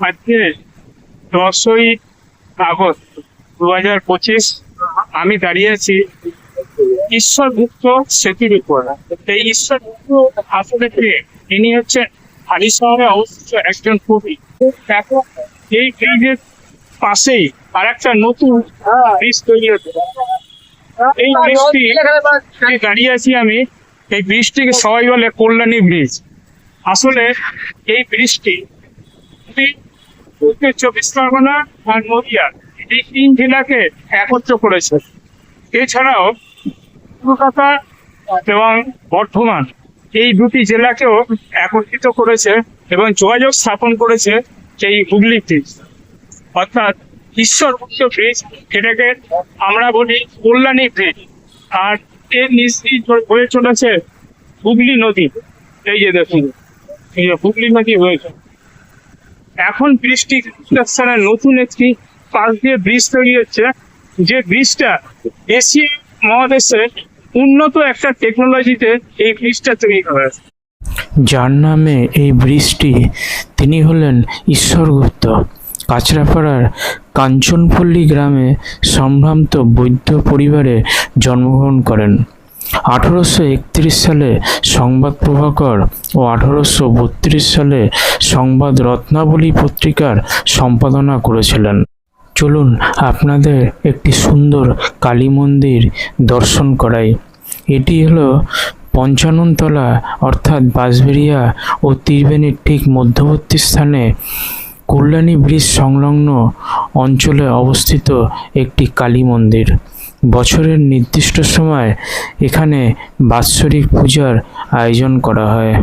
আজকে দশই আগস্ট দু হাজার পঁচিশ আমি দাঁড়িয়ে আছি ঈশ্বর গুপ্ত সেতুর উপর। এই ঈশ্বর গুপ্ত আসলে কে হচ্ছেন হালি শহরে অবস্থিত একজন কবি। এই ব্রিজের পাশেই আর একটা নতুন ব্রিজ তৈরি হচ্ছে। এই ব্রিজটি দাঁড়িয়ে আছি আমি, এই ব্রিজটিকে সবাই বলে কল্যাণী ব্রিজ। আসলে এই ব্রিজটি উত্তর চব্বিশ পরগনা আর নদিয়া এই তিন জেলাকে একত্র করেছে। এছাড়াও কলকাতা এবং বর্ধমান এই দুটি জেলাকেও একত্রিত করেছে এবং যোগাযোগ স্থাপন করেছে সেই হুগলি ব্রিজ অর্থাৎ ঈশ্বর মুক্ত ব্রিজ, এটাকে আমরা বলি কল্যাণী ব্রিজ। আর এর দিয়ে চ- চলেছে হুগলি নদী, এই যে দেখুন, এই হুগলি নদী হয়েছে এখন ব্রিজটি কনস্ট্রাকশনের নতুন একটি পাশ দিয়ে ব্রিজ তৈরি হচ্ছে। যে ব্রিজটা এশিয়া মহাদেশে উন্নত একটা টেকনোলজিতে এই ব্রিজটা তৈরি করা যার নামে এই ব্রিজটি তিনি হলেন ঈশ্বর গুপ্ত কাঁচরাপাড়ার কাঞ্চনপল্লী গ্রামে সম্ভ্রান্ত বৈদ্য পরিবারে জন্মগ্রহণ করেন। আঠারোশো একত্রিশ সালে সংবাদ প্রভাকর ও আঠারোশো বত্রিশ সালে সংবাদ রত্নাবলী পত্রিকার সম্পাদনা করেছিলেন। চলুন আপনাদের একটি সুন্দর কালী মন্দির দর্শন করাই। এটি হলো পঞ্চাননতলা অর্থাৎ বাঁশবেড়িয়া ও তীরবেণীর ঠিক মধ্যবর্তী স্থানে কল্যাণী ব্রিজ সংলগ্ন অঞ্চলে অবস্থিত একটি কালী মন্দির। বছরের নির্দিষ্ট সময় এখানে বাৎসরিক পূজার আয়োজন করা হয়।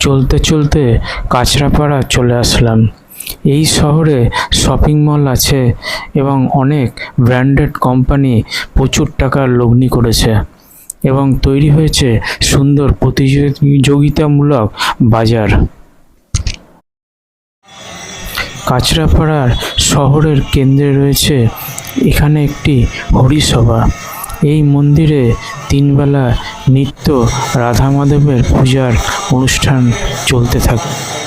চলতে চলতে কাঁচরাপাড়া চলে আসলাম। এই শহরে শপিং মল আছে এবং অনেক ব্র্যান্ডেড কোম্পানি প্রচুর টাকার লগ্নি করেছে এবং তৈরি হয়েছে সুন্দর প্রতিযোগিতামূলক বাজার। কাঁচরাপাড়ার শহরের কেন্দ্রে রয়েছে এখানে একটি হরিসভা। এই মন্দিরে তিনবেলা নিত্য রাধা মাধবের পূজার অনুষ্ঠান চলতে থাকে।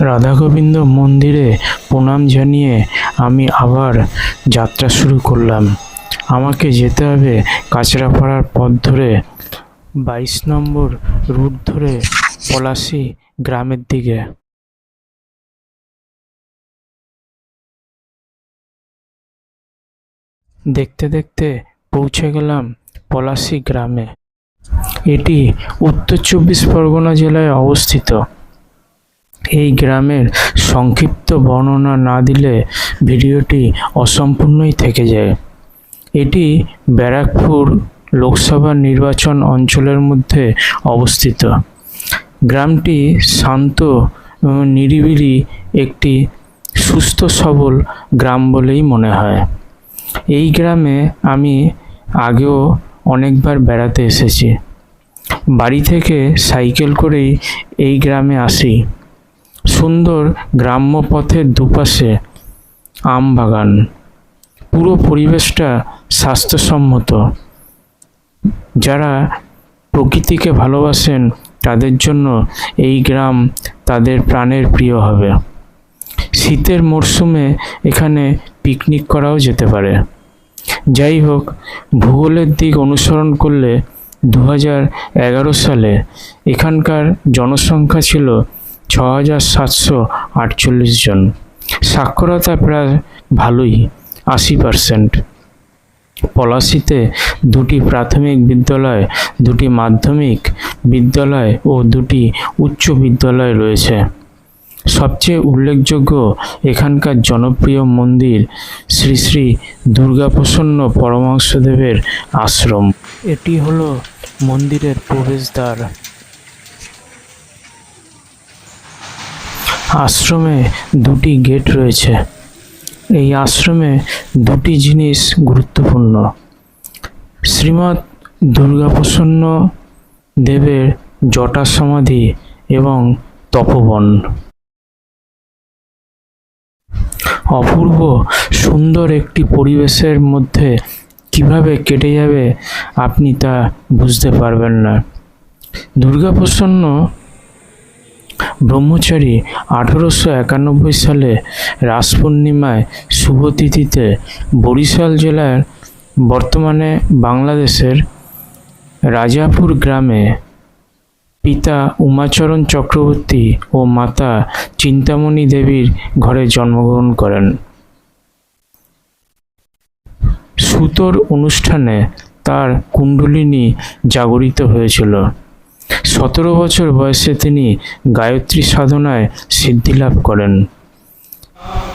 রাধা গোবিন্দ মন্দিরে প্রণাম জানিয়ে আমি আবার যাত্রা শুরু করলাম। আমাকে যেতে হবে কাঁচরাপাড়ার পথ ধরে বাইশ নম্বর রুট ধরে পলাশি গ্রামের দিকে। দেখতে দেখতে পৌঁছে গেলাম পলাশি গ্রামে। এটি উত্তর চব্বিশ পরগনা জেলায় অবস্থিত। এই গ্রামের সংক্ষিপ্ত বর্ণনা না দিলে ভিডিওটি অসম্পূর্ণই থেকে যায়। এটি ব্যারাকপুর লোকসভা নির্বাচন অঞ্চলের মধ্যে অবস্থিত। গ্রামটি শান্ত নিরিবিলি একটি সুস্থ সবল গ্রাম বলেই মনে হয়। এই গ্রামে আমি আগেও অনেকবার বেড়াতে এসেছি। বাড়ি থেকে সাইকেল করেই এই গ্রামে আসি। সুন্দর গ্রাম্য পথের দুপাশে আম বাগান। পুরো পরিবেশটা স্বাস্থ্যসম্মত। যারা প্রকৃতিকে ভালোবাসেন, তাদের জন্য এই গ্রাম তাদের প্রাণের প্রিয় হবে। শীতের মরশুমে এখানে পিকনিক করাও যেতে পারে। যাই হোক, ভূগোলের দিক অনুসরণ করলে দু সালে এখানকার জনসংখ্যা ছিল ছ হাজার সাতশো আটচল্লিশ জন। সাক্ষরতা প্রায় ভালোই, আশি পার্সেন্ট পলাশিতে দুটি প্রাথমিক বিদ্যালয়, দুটি মাধ্যমিক বিদ্যালয় ও দুটি উচ্চ বিদ্যালয় রয়েছে। সবচেয়ে উল্লেখযোগ্য এখানকার জনপ্রিয় মন্দির শ্রী শ্রী দুর্গাপ্রসন্ন পরমহংসদেবের আশ্রম। এটি হলো মন্দিরের প্রবেশদ্বার। আশ্রমে দুটি গেট রয়েছে। এই আশ্রমে দুটি জিনিস গুরুত্বপূর্ণ। শ্রীমৎ দুর্গাপ্রসন্ন দেবের জটা সমাধি এবং তপবন। অপূর্ব সুন্দর একটি পরিবেশের মধ্যে কীভাবে কেটে যাবে আপনি তা বুঝতে পারবেন না। দুর্গাপ্রসন্ন ব্রহ্মচারী আঠেরোশো একানব্বই সালে রাস পূর্ণিমায় শুভ তিথিতে বরিশাল জেলার বর্তমানে বাংলাদেশের রাজাপুর গ্রামে পিতা উমাচরণ চক্রবর্তী ও মাতা চিন্তামণি দেবীর ঘরে জন্মগ্রহণ করেন। সুতোর অনুষ্ঠানে তার কুণ্ডলিনী জাগরিত হয়েছিল। সতেরো বছর বয়সে তিনি গায়ত্রী সাধনায় সিদ্ধিলাভ করেন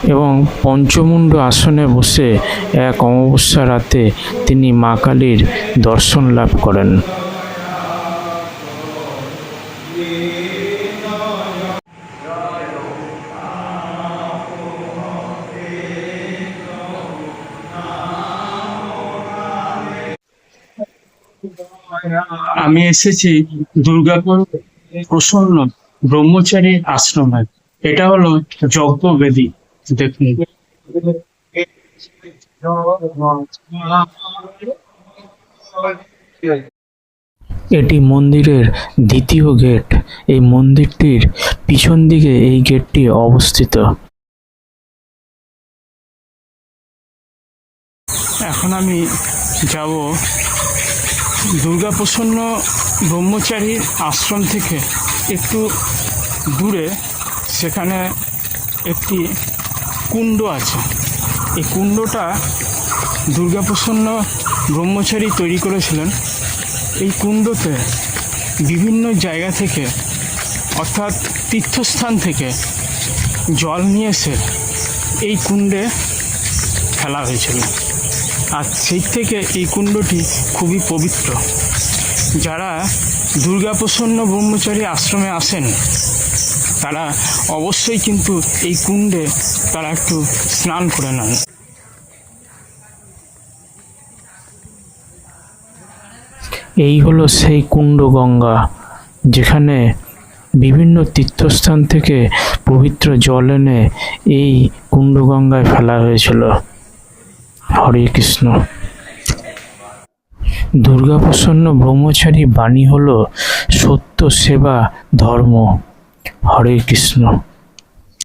এবং পঞ্চমুণ্ড আসনে বসে এক অমাবস্যা রাতে তিনি মা কালীর দর্শন লাভ করেন। আমি এসেছি দুর্গাপুর প্রসন্ন ব্রহ্মচারী আশ্রমে। এটা হলো যজ্ঞ বেদী। দেখুন। এটি মন্দিরের দ্বিতীয় গেট। এই মন্দিরটির পিছন দিকে এই গেটটি অবস্থিত। এখন আমি যাব দুর্গাপ্রসন্ন ব্রহ্মচারীর আশ্রম থেকে একটু দূরে সেখানে একটি কুণ্ড আছে। এই কুণ্ডটা দুর্গাপ্রসন্ন ব্রহ্মচারী তৈরি করেছিলেন। এই কুণ্ডতে বিভিন্ন জায়গা থেকে, অর্থাৎ তীর্থস্থান থেকে জল নিয়ে এসে এই কুণ্ডে ফেলা হয়েছিল। আর সেই থেকে এই কুণ্ডটি খুবই পবিত্র। যারা দুর্গাপ্রসন্ন ব্রহ্মচারী আশ্রমে আসেন, তারা অবশ্যই কিন্তু এই কুণ্ডে তারা একটু স্নান করে নেন। এই হলো সেই কুণ্ড গঙ্গা, যেখানে বিভিন্ন তীর্থস্থান থেকে পবিত্র জল এনে এই কুণ্ড গঙ্গায় ফেলা হয়েছিল। হরে কৃষ্ণ। দুর্গাপ্রসন্ন ব্রহ্মচারী বাণী হল সত্য সেবা ধর্ম। হরে কৃষ্ণ।